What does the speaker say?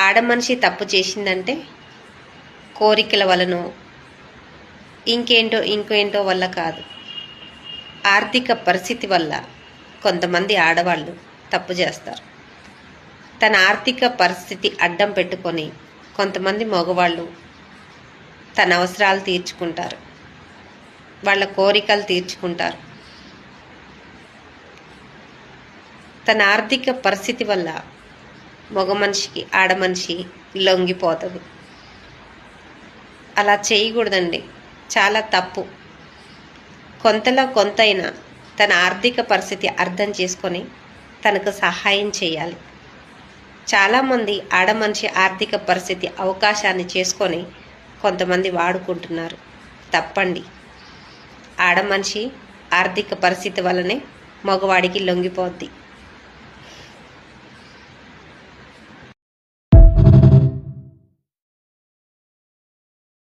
ఆడ మనిషి తప్పు చేసిందంటే కోరికల వలన ఇంకేంటో ఇంకేంటో వల్ల కాదు. ఆర్థిక పరిస్థితి వల్ల కొంతమంది ఆడవాళ్ళు తప్పు చేస్తారు. తన ఆర్థిక పరిస్థితి అడ్డం పెట్టుకొని కొంతమంది మగవాళ్ళు తన అవసరాలు తీర్చుకుంటారు. వాళ్ళ కోరికలు తీర్చుకుంటారు. తన ఆర్థిక పరిస్థితి వల్ల మగ మనిషికి ఆడ మనిషి లొంగిపోతుంది. అలా చేయకూడదండి. చాలా తప్పు. కొంతలో కొంతైనా తన ఆర్థిక పరిస్థితి అర్థం చేసుకొని తనకు సహాయం చేయాలి. చాలామంది ఆడ మనిషి ఆర్థిక పరిస్థితి అవకాశాన్ని చేసుకొని కొంతమంది వాడుకుంటున్నారు. తప్పండి. ఆడ మనిషి ఆర్థిక పరిస్థితి వల్లనే మగవాడికి లొంగిపోద్ది.